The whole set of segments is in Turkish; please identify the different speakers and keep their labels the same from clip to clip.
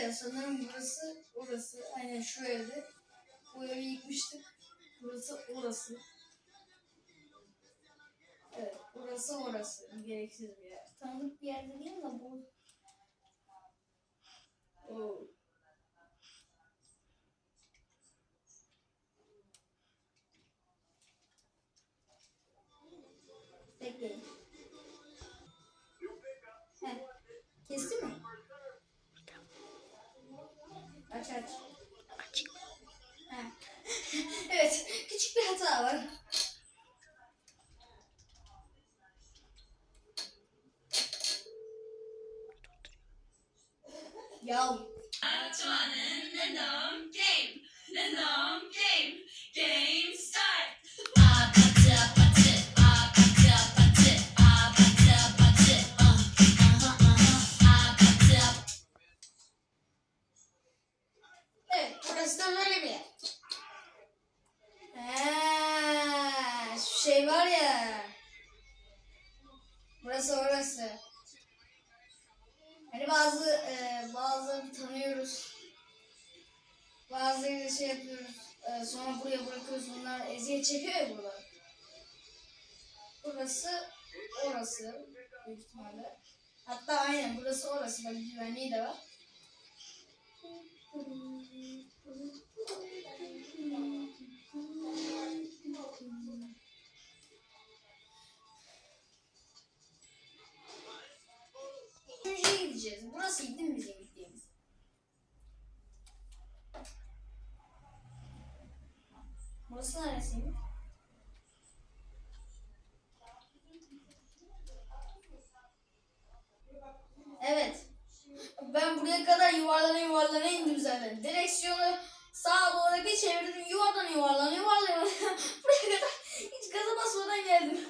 Speaker 1: ya sanırım burası orası. Aynen şu evde. Bu evi yıkmıştık. Burası orası. Evet burası orası. Gereksiz bir yer. Tanıdık bir yer değil mi bu? Oo. Hani bazı e, bazılarını tanıyoruz. Bazıları şey yapıyoruz. e, sonra buraya bırakıyoruz. Bunlar eziyet çekiyor ya burada. Burası orası. Büyük ihtimalle. Hatta aynen burası orası. Bak güvenliği de var. Kadar yuvarlana yuvarlana indim zaten. Direksiyonu sağa doğru bir çevirdim. Yuvardan yuvarlana yuvarlana. buraya kadar hiç gaza basmadan geldim.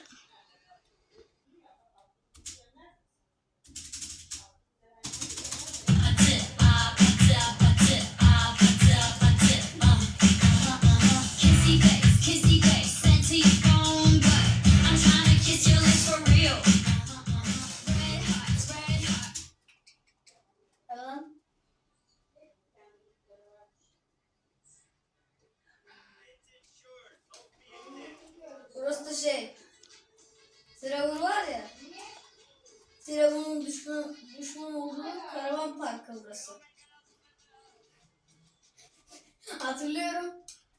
Speaker 1: Hatırlıyorum.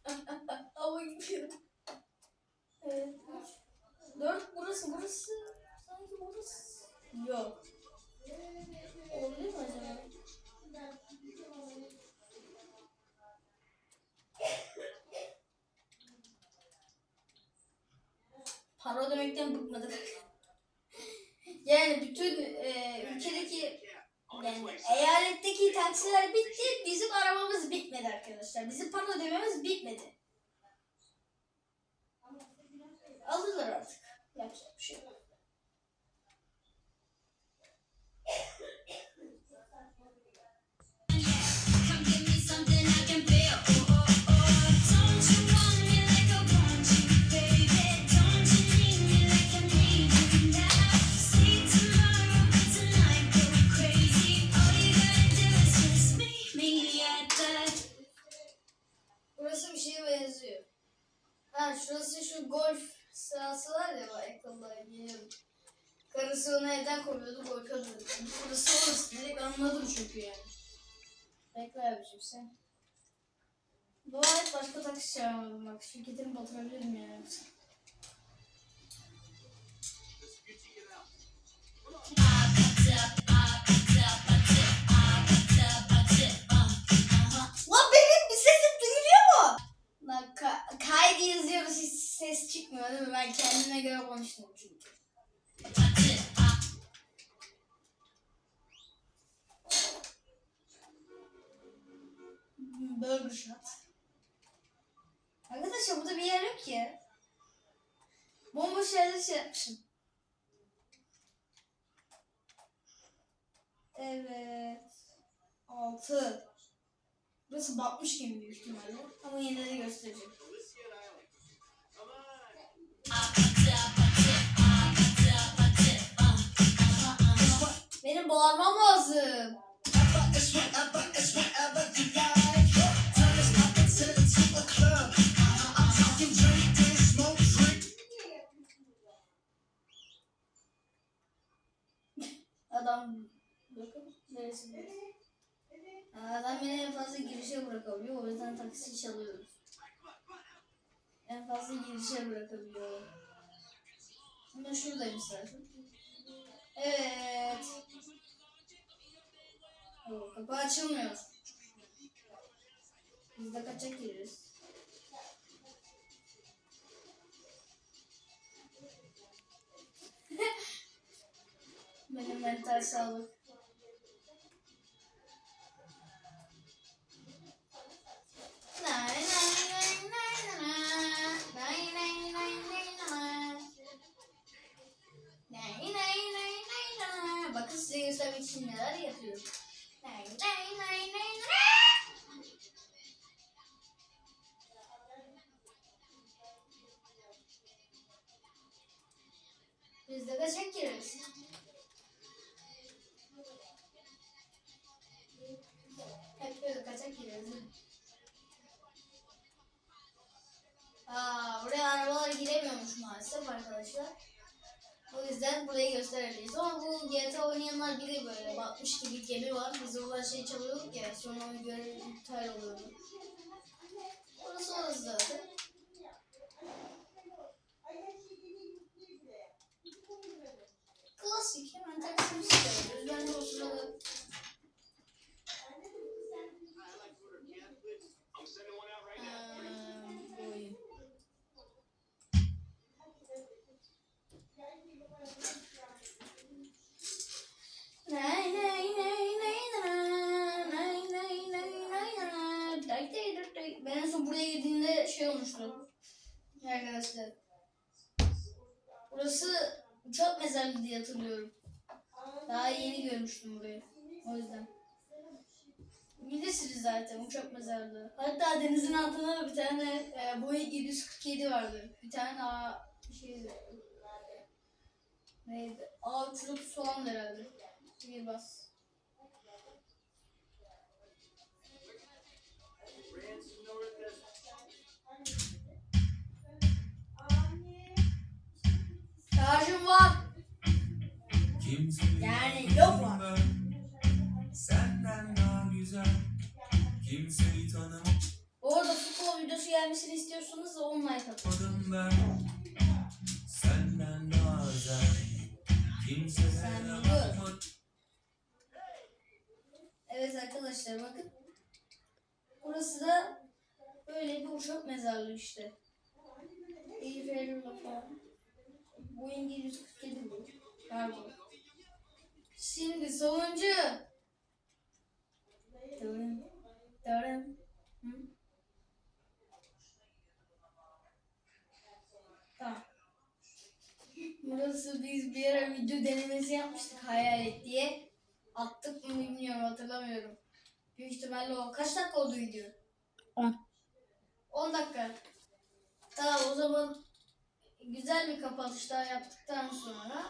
Speaker 1: Ama gidiyorum. Evet. Dört burası burası. Sanki burası. Yok. Olabilir mi acaba? Para ödemekten bıkmadık. yani bütün e, ülkedeki yani eyaletteki taksiler bitti. Bizim arabamız bitmedi arkadaşlar. Bizim para ödememiz bitmedi. Alırlar artık. Yapacak bir şey yok. Geliyorum. Karısı onu evden kovuyordu, korkuyordu. Burası orası dedik anladım çünkü yani. Bekle abicim sen. Dua et başka taksi çağırmadım bak. Şirketimi batırabilirim yani. Lan ka- kaydı yazıyoruz hiç ses çıkmıyor değil mi? Ben kendime göre konuştum çünkü. Burger shot. Arkadaşlar burada bir yer yok ki. Bomboş yerleri şey yapmışım. Evet. Altı. Burası batmış gibi büyük ihtimalle. Ama yine de göstereceğim. Benim bağırmam lazım. Adam bakın neresi burası? Adam beni en fazla girişe bırakabiliyor. O yüzden taksi çalıyoruz. En fazla girişe bırakabiliyor. Ama şuradayım istersen. Evet. Oo, kapı açılmıyor. Biz de kaçak gireriz. Benim mental sağlık. Arkadaşlar. O yüzden burayı gösteremeyiz. Ama bu GTA oynayanlar bilir böyle. Batmış gibi gemi var. Biz oradan şey çalıyorduk ya. Sonra onu görev iptal oluyordu. Orası orası zaten. Klasik. Hemen taksimizi çağırıyoruz. Ben de o Ben en son buraya girdiğimde şey olmuştu. Arkadaşlar. Burası uçak mezarlığı diye hatırlıyorum. Daha yeni görmüştüm burayı. O yüzden. Bilirsiniz zaten uçak mezarlığı. Hatta denizin altında da bir tane e, Boeing 747 vardı. Bir tane daha şey neydi? A uçuruk falan herhalde. Bir bas. Şarjım var.
Speaker 2: Kimseyi
Speaker 1: Yani yok var.
Speaker 2: tanımam Senden daha güzel Kimseyi tanımadım
Speaker 1: Bu arada futbol videosu gelmesini istiyorsanız da 10 like Evet arkadaşlar bakın. Burası da böyle bir uçak mezarlığı işte. Eyfel'le falan. Boeing 747 bu. Pardon. Şimdi sonuncu. Dırım, dırım. Hı? Tamam. Burası biz bir ara video denemesi yapmıştık hayalet diye. Attık mı bilmiyorum hatırlamıyorum. Büyük ihtimalle o. Kaç dakika oldu video?
Speaker 3: 10.
Speaker 1: 10 dakika. Tamam o zaman güzel bir kapanış daha yaptıktan sonra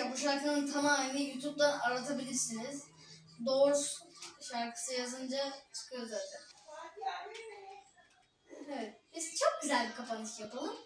Speaker 1: Arkadaşlar bu şarkının tamamını YouTube'dan aratabilirsiniz. Doors şarkısı yazınca çıkıyor zaten. Evet. Biz çok güzel bir kapanış yapalım.